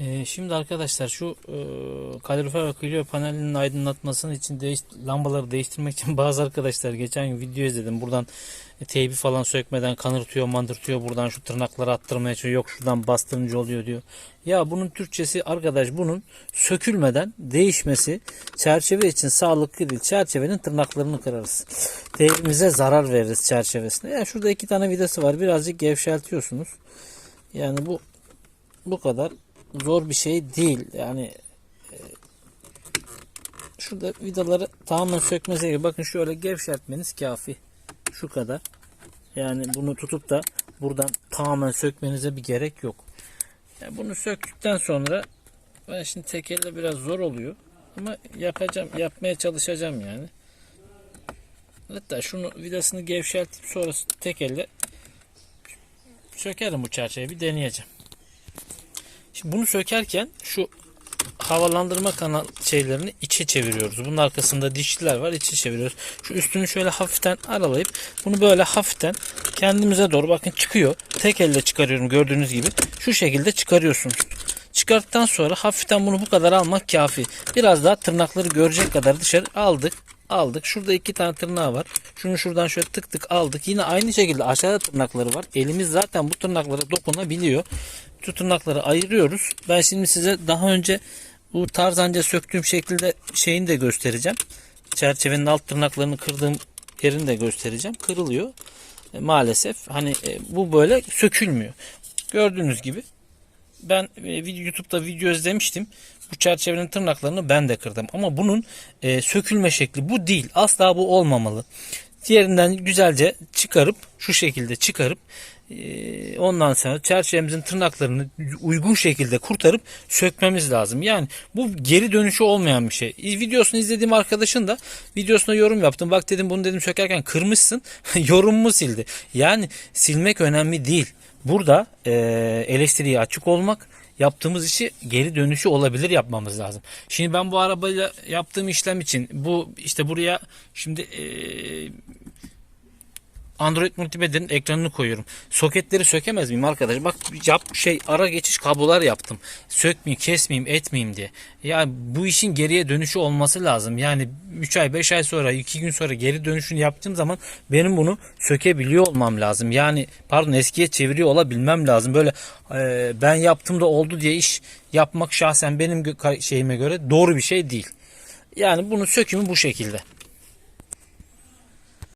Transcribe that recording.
Ee, şimdi arkadaşlar şu e, kalorifer ve Clio panelinin aydınlatmasının için değiş, lambaları değiştirmek için bazı arkadaşlar geçen gün video izledim. Buradan e, teybi falan sökmeden kanırtıyor, mandırtıyor. Buradan şu tırnakları attırmaya çalışıyor. Yok şuradan bastırınca oluyor diyor. Ya bunun Türkçesi arkadaş bunun sökülmeden değişmesi çerçeve için sağlıklı değil. Çerçevenin tırnaklarını kırarız. Teybimize zarar veririz çerçevesine. Yani şurada iki tane vidası var. Birazcık gevşeltiyorsunuz. Yani bu bu kadar zor bir şey değil. Yani e, şurada vidaları tamamen sökmesi gerekiyor. Bakın şöyle gevşetmeniz kafi. Şu kadar. Yani bunu tutup da buradan tamamen sökmenize bir gerek yok. Yani bunu söktükten sonra ben şimdi tek elle biraz zor oluyor. Ama yapacağım, yapmaya çalışacağım yani. Hatta şunu vidasını gevşeltip sonra tek elle sökerim bu çerçeveyi bir deneyeceğim. Şimdi bunu sökerken şu havalandırma kanal şeylerini içe çeviriyoruz. Bunun arkasında dişliler var. içe çeviriyoruz. Şu üstünü şöyle hafiften aralayıp bunu böyle hafiften kendimize doğru bakın çıkıyor. Tek elle çıkarıyorum gördüğünüz gibi. Şu şekilde çıkarıyorsunuz. Çıkarttıktan sonra hafiften bunu bu kadar almak kafi. Biraz daha tırnakları görecek kadar dışarı aldık. Aldık. Şurada iki tane tırnağı var. Şunu şuradan şöyle tık tık aldık. Yine aynı şekilde aşağıda tırnakları var. Elimiz zaten bu tırnaklara dokunabiliyor. Şu tırnakları ayırıyoruz. Ben şimdi size daha önce bu tarzanca söktüğüm şekilde şeyini de göstereceğim. Çerçevenin alt tırnaklarını kırdığım yerini de göstereceğim. Kırılıyor. E, maalesef hani e, bu böyle sökülmüyor. Gördüğünüz gibi ben e, YouTube'da video izlemiştim. Bu çerçevenin tırnaklarını ben de kırdım. Ama bunun e, sökülme şekli bu değil. Asla bu olmamalı. Diğerinden güzelce çıkarıp şu şekilde çıkarıp e, ondan sonra çerçevemizin tırnaklarını uygun şekilde kurtarıp sökmemiz lazım. Yani bu geri dönüşü olmayan bir şey. İ- Videosunu izlediğim arkadaşın da videosuna yorum yaptım. Bak dedim bunu dedim sökerken kırmışsın. Yorumumu sildi. Yani silmek önemli değil. Burada e, eleştiriye açık olmak yaptığımız işi geri dönüşü olabilir yapmamız lazım. Şimdi ben bu arabayla yaptığım işlem için bu işte buraya şimdi e, Android multimedyanın ekranını koyuyorum. Soketleri sökemez miyim arkadaş? Bak yap şey ara geçiş kablolar yaptım. Sökmeyeyim, kesmeyeyim, etmeyeyim diye. Ya bu işin geriye dönüşü olması lazım. Yani 3 ay, 5 ay sonra, 2 gün sonra geri dönüşünü yaptığım zaman benim bunu sökebiliyor olmam lazım. Yani pardon eskiye çeviriyor olabilmem lazım. Böyle e, ben yaptım da oldu diye iş yapmak şahsen benim şeyime göre doğru bir şey değil. Yani bunun sökümü bu şekilde.